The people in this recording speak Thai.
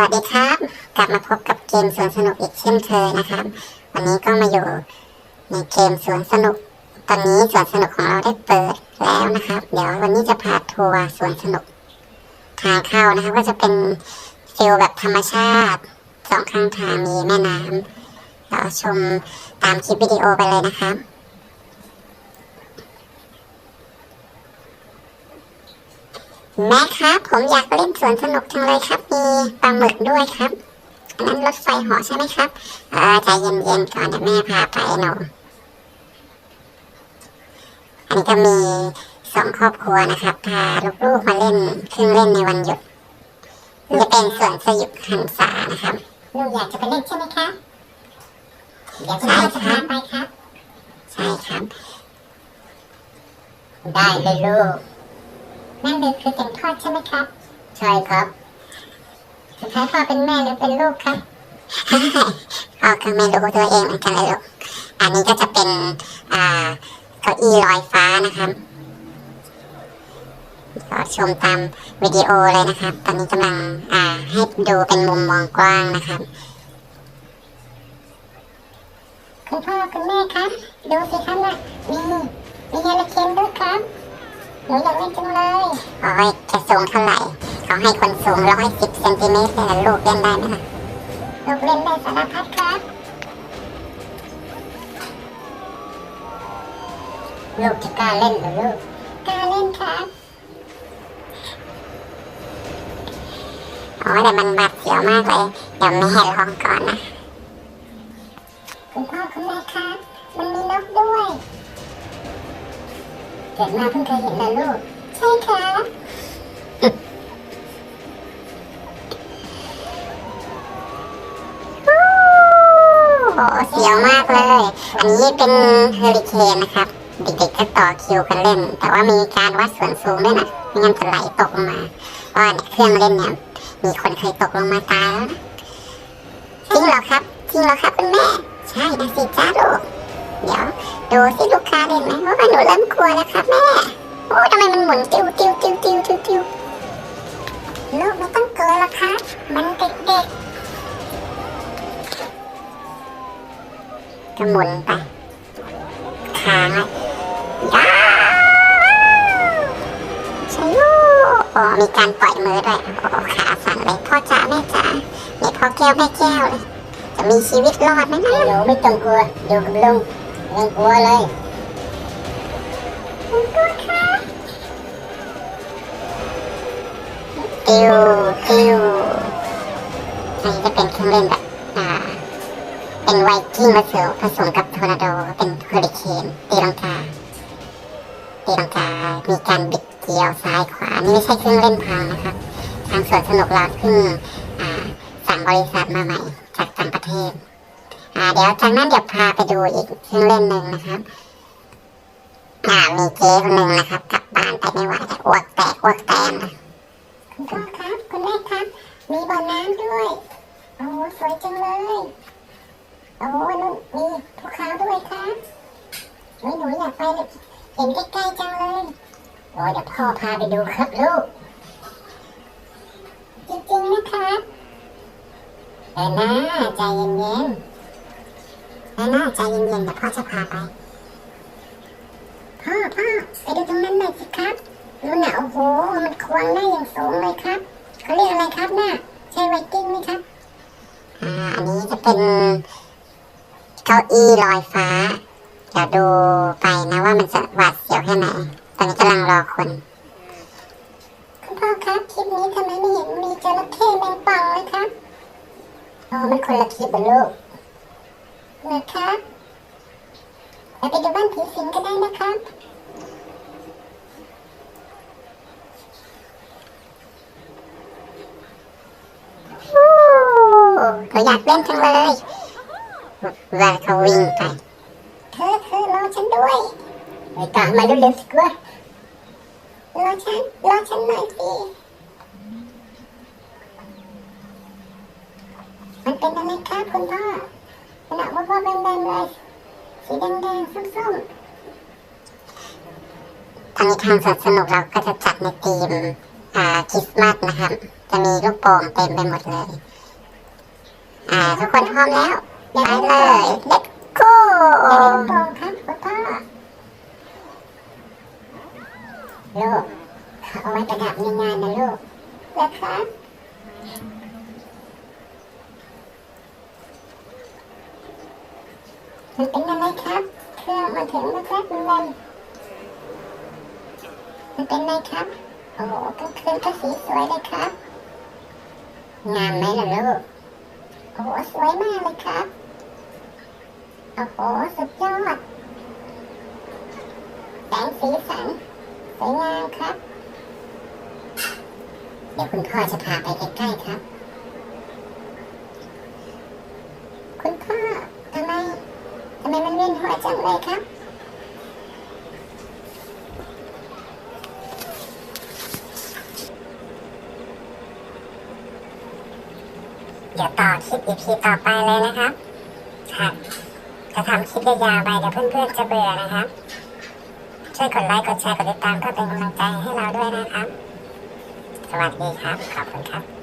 วัสดีครับ กลับมาพบกับเกมสวนสนุกอีกเช่นเคยนะครับ วันนี้ก็มาอยู่ในเกมสวนสนุก ตอนนี้สวนสนุกของเราได้เปิดแล้วนะครับ เดี๋ยววันนี้จะพาทัวร์สวนสนุกทางเข้านะครับ ก็จะเป็นฟิลแบบธรรมชาติสองข้างทางมีแม่น้ำเราชมตามคลิปวิดีโอไปเลยนะครับ แม่ครับ ผมอยากเล่นสวนสนุกจังเลยครับ มีปลาหมึกด้วยครับอันนั้นรถไฟเหอใช่ไหมครับ เออใจเย็นๆก่อนเดี๋ยวแม่พาไปหนูอันนี้ก็มีสองครอบครัวนะครับพาลูกๆมาเล่นเครื่องเล่นในวันหยุดจะเป็นสวนสยุดหันษานะครับลูกอยากจะไปเล่นใช่ไหมครับเดี๋ยวคุณแม่จะพาไปครับ ใช่ครับ ได้เลยลูก นั่นเลยคือเป็นทอดใช่ไหมครับ ใช่ครับ สุดท้ายพ่อเป็นแม่หรือเป็นลูกครับพ่อก็ไม่รู้ตัวเองเหมือนกันเลยลูก อันนี้ก็จะเป็นอ่าเก้าอี้ลอยฟ้านะครับก็ชมตามวิดีโอเลยนะครับ ตอนนี้กำลังอ่าให้ดูเป็นมุมมองกว้างนะครับคุณพ่อคุณแม่ครับ ดูสิครับนะมีมีเฮลิเคนด้วยครับ หนูอยากเล่นจังเลยโอ้ยจะสูงเท่าไหร่ เขาให้คนสูงร้อยสิบเซนติเมตรเลยนะลูกเล่นได้ไหมล่ะ ลูกเล่นได้สารพัดครับ ลูกจะกล้าเล่นเหรอลูก กล้าเล่นครับโอ้ยแต่มันบาดเสียวมากเลย เดี๋ยวแม่ลองก่อนนะ คุณพ่อคุณแม่ครับ มันมีนกด้วย เกิดมาเพิ่งเคยเห็นนะลูก ใช่ครับโอ้โหเสียวมากเลย อันนี้เป็นเฮอริเคนนะครับ เด็กๆก็ต่อคิวกันเล่น แต่ว่ามีการวัดส่วนสูงด้วยนะไม่งั้นจะไหลตกลงมาเพราะว่าเนี่ยเครื่องเล่นเนี่ย มีคนเคยตกลงมาตายแล้วนะจริงเหรอครับจริงเหรอครับคุณแม่ ใช่นะสิจ้าลูกเดี๋ยว ดูสิลูกค้าเล่นไหมว่าหนูเริ่มกลัวแล้วครับแม่ โอ้ทำไมมันหมุนติ้วติ้วติ้วติ้วติ้วติ้วลูกไม่ต้องกลัวหรอกครับมันเด็กๆก็หมุนไปค้างไว้ย้าวใช่ลูกโอ้มีการปล่อยมือด้วยโอ้ขาสั่นเลยพ่อจ๋าแม่จ๋าเนี่ยพ่อแก้วแม่แก้วเลยจะมีชีวิตรอดไหมนะหนูไม่ต้องกลัวอยู่กับลุง ไม่ต้องกลัวเลยลุงกลัวครับติวติวอันนี้จะเป็นเครื่องเล่นแบบอ่าเป็นไวกิ้งผสมผสมกับทอร์นาโดเป็นเฮอริเคนตีลังกาตีลังกา มีการบิดเกี่ยวซ้ายขวา นี่ไม่ใช่เครื่องเล่นพังนะครับ ทางสวนสนุกเราเพิ่งอ่าสั่งบริษัทมาใหม่จากต่างประเทศ อ่าเดี๋ยวจากนั้นเดี๋ยวพาไปดูอีกเครื่องเล่นหนึ่งนะครับอ่ามีเจ๊คนหนึ่งนะครับกลับบ้านไปไม่ไหวแต่อ้วกแตกอ้วกแตนนะคุณพ่อครับคุณแม่ครับ มีบ่อน้ำด้วยโอ้สวยจังเลยโอ้นุ่นมีภูเขาด้วยครับเฮ้ยหนูอยากไปเลยเห็นใกล้ๆจังเลยโอ้เดี๋ยวพ่อพาไปดูครับลูกจริงๆนะครับเออนะใจเย็นๆ เออนะใจเย็นๆเดี๋ยวพ่อจะพาไป พ่อพ่อไปดูตรงนั้นหน่อยสิครับดูหนาวโอ้โหมันควงได้อย่างสูงเลยครับเขาเรียกอะไรครับน่ะใช่ไวกิ้งไหมครับอ่าอันนี้จะเป็นเก้าอี้ลอยฟ้าเดี๋ยวดูไปนะว่ามันจะหวาดเสียวแค่ไหนตอนนี้กำลังรอคนคุณพ่อครับคลิปนี้ทำไมไม่เห็นมีจระเข้แมงป่องเลยครับโอ้มันคนละคลิปเหรอลูก เหรอครับเราไปดูบ้านผีสิงก็ได้นะครับโอ้เขาอยากเล่นจังเลยวลาเขาวิ่งไปเธอเธอรอฉันด้วยไปตามมาเร็วๆสิกว่ารอฉันรอฉันหน่อยสิมันเป็นอะไรครับคุณพ่อ ขณะว่าพ่อแดงๆเลยสีแดงๆส้มๆทางนี้ทางสวนสนุกเราก็จะจัดในธีมคริสต์มาสนะครับ จะมีลูกโป่งเต็มไปหมดเลยอ่าทุกคนพร้อมแล้วไปเลย let's go ลูกโป่งครับคุณพ่อลูกเอาไว้ประดับในงานนะลูกเหรอครับ มันเป็นอะไรครับเครื่องมาถึงแล้วครับคุณวันมันเป็นไรครับ โอ้โหกลางคืนก็สีสวยเลยครับ งามไหมล่ะลูก โอ้โหสวยมากเลยครับ โอ้โหสุดยอดแสงสีสันสวยงามครับ เดี๋ยวคุณพ่อจะพาไปใกล้ๆครับ คุณพ่อ มมันเวียนหัวจังเลยครับเดี๋ยวต่อคลิป EP ต่อไปเลยนะครับค่ะจะทำคลิปยาวๆไปเดี๋ยวเพื่อนๆจะเบื่อนะครับ ช่วยกดไลค์ กดแชร์ กดติดตามเพื่อเป็นกำลังใจให้เราด้วยนะครับ สวัสดีครับ ขอบคุณครับ